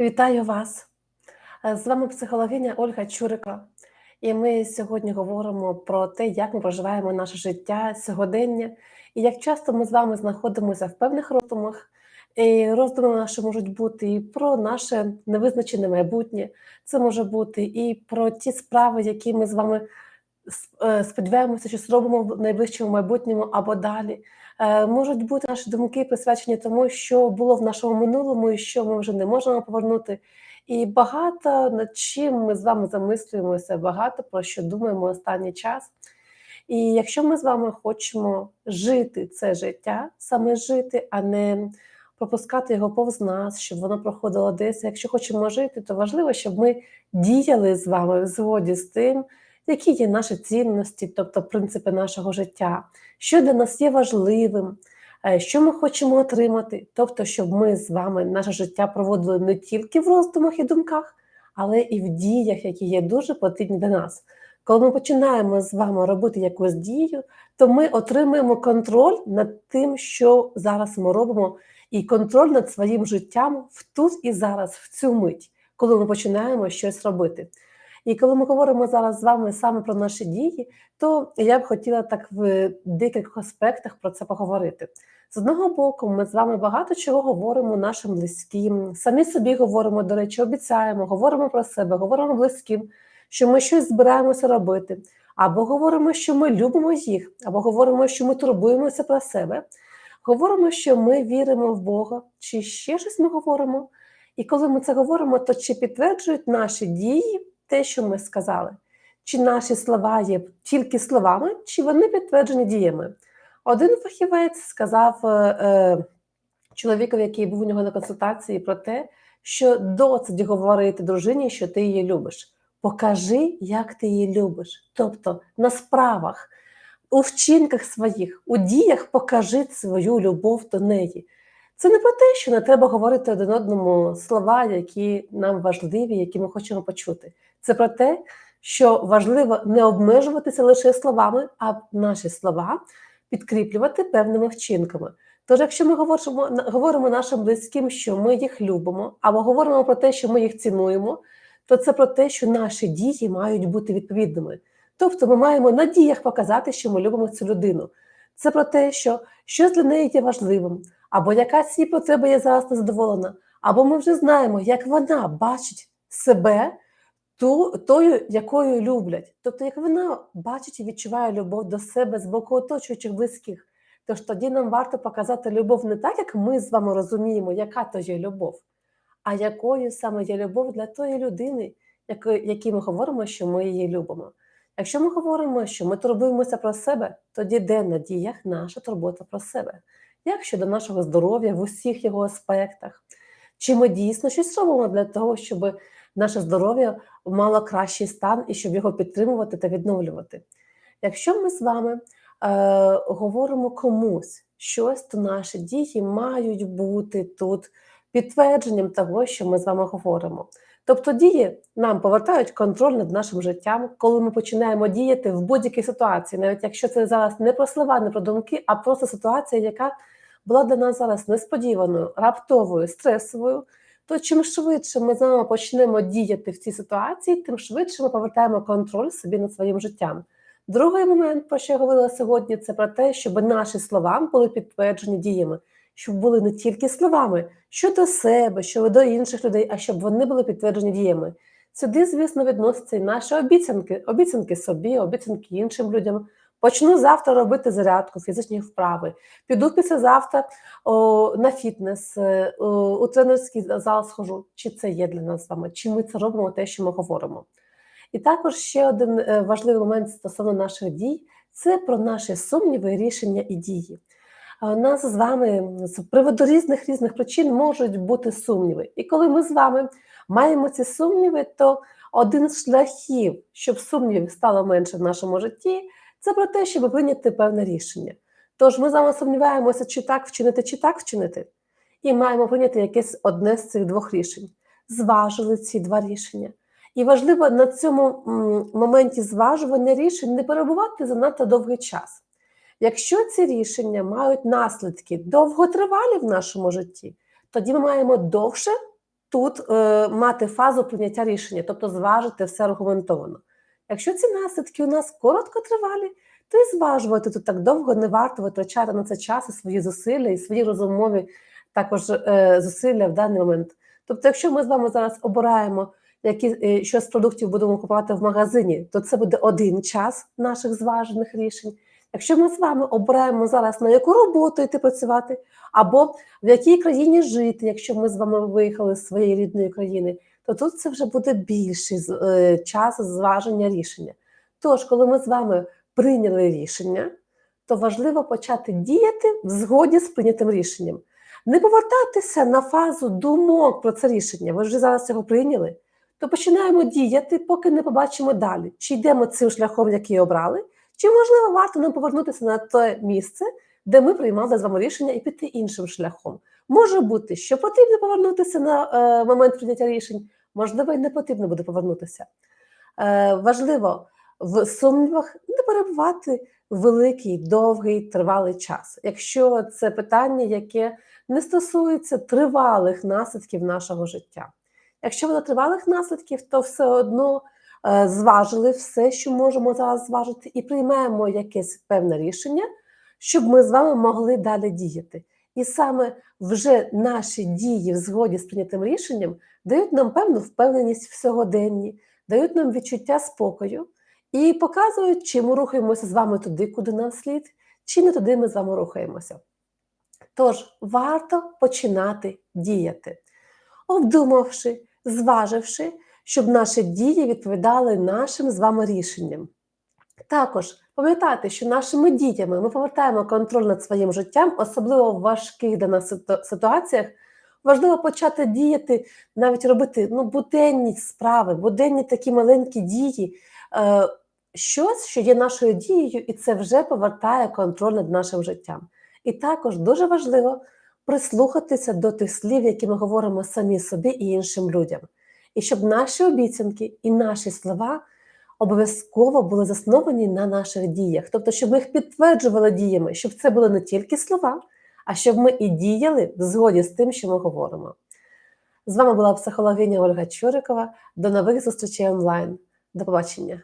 Вітаю вас! Е, З вами психологиня Ольга Чурика. І ми сьогодні говоримо про те, як ми проживаємо наше життя, сьогодення, і як часто ми з вами знаходимося в певних роздумах. І роздуми наші можуть бути і про наше невизначене майбутнє. Це може бути і про ті справи, які ми з вами е, сподіваємося, що зробимо в найближчому майбутньому або далі. Е, Можуть бути наші думки присвячені тому, що було в нашому минулому і що ми вже не можемо повернути. І багато над чим ми з вами замислюємося, багато про що думаємо останній час. І якщо ми з вами хочемо жити це життя, саме жити, а не пропускати його повз нас, щоб воно проходило десь. Якщо хочемо жити, то важливо, щоб ми діяли з вами в згоді з тим, які є наші цінності, тобто принципи нашого життя, що для нас є важливим, е, що ми хочемо отримати, тобто, щоб ми з вами наше життя проводили не тільки в роздумах і думках, але і в діях, які є дуже потрібні для нас. Коли ми починаємо з вами робити якусь дію, то ми отримуємо контроль над тим, що зараз ми робимо, і контроль над своїм життям в тут і зараз, в цю мить, коли ми починаємо щось робити. І коли ми говоримо зараз з вами саме про наші дії, то я б хотіла так в декількох аспектах про це поговорити. З одного боку, ми з вами багато чого говоримо нашим близьким, самі собі говоримо, до речі, обіцяємо, говоримо про себе, говоримо близьким, що ми щось збираємося робити, або говоримо, що ми любимо їх, або говоримо, що ми турбуємося про себе. Говоримо, що ми віримо в Бога, чи ще щось ми говоримо. І коли ми це говоримо, то чи підтверджують наші дії те, що ми сказали? Чи наші слова є тільки словами, чи вони підтверджені діями? Один фахівець сказав е, е, чоловікові, який був у нього на консультації, про те, що досить говорити дружині, що ти її любиш. Покажи, як ти її любиш. Тобто на справах, у вчинках своїх, у діях покажи свою любов до неї. Це не про те, що не треба говорити один одному слова, які нам важливі, які ми хочемо почути. Це про те, що важливо не обмежуватися лише словами, а наші слова підкріплювати певними вчинками. Тож, якщо ми говоримо, говоримо нашим близьким, що ми їх любимо, або говоримо про те, що ми їх цінуємо, то це про те, що наші дії мають бути відповідними. Тобто ми маємо на діях показати, що ми любимо цю людину. Це про те, що щось для неї є важливим, або якась її потреба є зараз незадоволена, або ми вже знаємо, як вона бачить себе ту, тою, якою люблять. Тобто, як вона бачить і відчуває любов до себе з боку оточуючих близьких. Тож тоді нам варто показати любов не так, як ми з вами розуміємо, яка то є любов, а якою саме є любов для тої людини, якій ми говоримо, що ми її любимо. Якщо ми говоримо, що ми турбуємося про себе, тоді де на діях наша турбота про себе? Як щодо нашого здоров'я в усіх його аспектах? Чи ми дійсно щось робимо для того, щоб наше здоров'я мало кращий стан і щоб його підтримувати та відновлювати? Якщо ми з вами е, говоримо комусь щось, то наші дії мають бути тут підтвердженням того, що ми з вами говоримо. Тобто дії нам повертають контроль над нашим життям, коли ми починаємо діяти в будь-якій ситуації, навіть якщо це зараз не про слова, не про думки, а просто ситуація, яка була для нас зараз несподіваною, раптовою, стресовою. То чим швидше ми з вами почнемо діяти в цій ситуації, тим швидше ми повертаємо контроль собі над своїм життям. Другий момент, про що я говорила сьогодні, це про те, щоб наші слова були підтверджені діями, щоб були не тільки словами щодо себе, щодо до інших людей, а щоб вони були підтверджені діями. Сюди, звісно, відносяться і наші обіцянки, обіцянки собі, обіцянки іншим людям. Почну завтра робити зарядку, фізичні вправи. Піду післязавтра о, на фітнес, е, о, у тренерський зал схожу. Чи це є для нас з вами? Чи ми це робимо те, що ми говоримо? І також ще один е, важливий момент стосовно наших дій це про наші сумніви, рішення і дії. Нас з вами з приводу різних різних причин можуть бути сумніви. І коли ми з вами маємо ці сумніви, то один з шляхів, щоб сумнівів стало менше в нашому житті, це про те, щоб прийняти певне рішення. Тож ми з сумніваємося, чи так вчинити, чи так вчинити, і маємо прийняти якесь одне з цих двох рішень. Зважили ці два рішення. І важливо на цьому моменті зважування рішень не перебувати занадто довгий час. Якщо ці рішення мають наслідки довготривалі в нашому житті, тоді ми маємо довше тут е, мати фазу прийняття рішення, тобто зважити все аргументовано. Якщо ці наслідки у нас короткотривалі, то і зважувати тут так довго не варто витрачати на це час і свої зусилля, і свої розумові також е, зусилля в даний момент. Тобто, якщо ми з вами зараз обираємо, які е, що з продуктів будемо купувати в магазині, то це буде один час наших зважених рішень. Якщо ми з вами обираємо зараз на яку роботу йти працювати, або в якій країні жити, якщо ми з вами виїхали з своєї рідної країни, то тут це вже буде більший е, час зваження рішення. Тож, коли ми з вами прийняли рішення, то важливо почати діяти в згоді з прийнятим рішенням. Не повертатися на фазу думок про це рішення. Ви вже зараз цього прийняли, то починаємо діяти, поки не побачимо далі, чи йдемо цим шляхом, який обрали, чи можливо варто нам повернутися на те місце, де ми приймали з вами рішення і піти іншим шляхом. Може бути, що потрібно повернутися на е, момент прийняття рішень, можливо, і не потрібно буде повернутися. Е, важливо в сумнівах не перебувати великий, довгий, тривалий час. Якщо це питання, яке не стосується тривалих наслідків нашого життя. Якщо воно тривалих наслідків, то все одно е, зважили все, що можемо зараз зважити, і приймаємо якесь певне рішення, щоб ми з вами могли далі діяти. І саме вже наші дії в згоді з прийнятим рішенням дають нам певну впевненість в сьогоденні, дають нам відчуття спокою і показують, чи ми рухаємося з вами туди, куди нам слід, чи не туди ми з вами рухаємося. Тож варто починати діяти, обдумавши, зваживши, щоб наші дії відповідали нашим з вами рішенням. Також пам'ятайте, що нашими діями ми повертаємо контроль над своїм життям, особливо в важких для нас ситуаціях. Важливо почати діяти, навіть робити ну, буденні справи, буденні такі маленькі дії, е, щось, що є нашою дією, і це вже повертає контроль над нашим життям. І також дуже важливо прислухатися до тих слів, які ми говоримо самі собі і іншим людям. І щоб наші обіцянки і наші слова обов'язково були засновані на наших діях. Тобто, щоб ми їх підтверджували діями, щоб це були не тільки слова, а щоб ми і діяли в згоді з тим, що ми говоримо. З вами була психологиня Ольга Чурикова. До нових зустрічей онлайн. До побачення.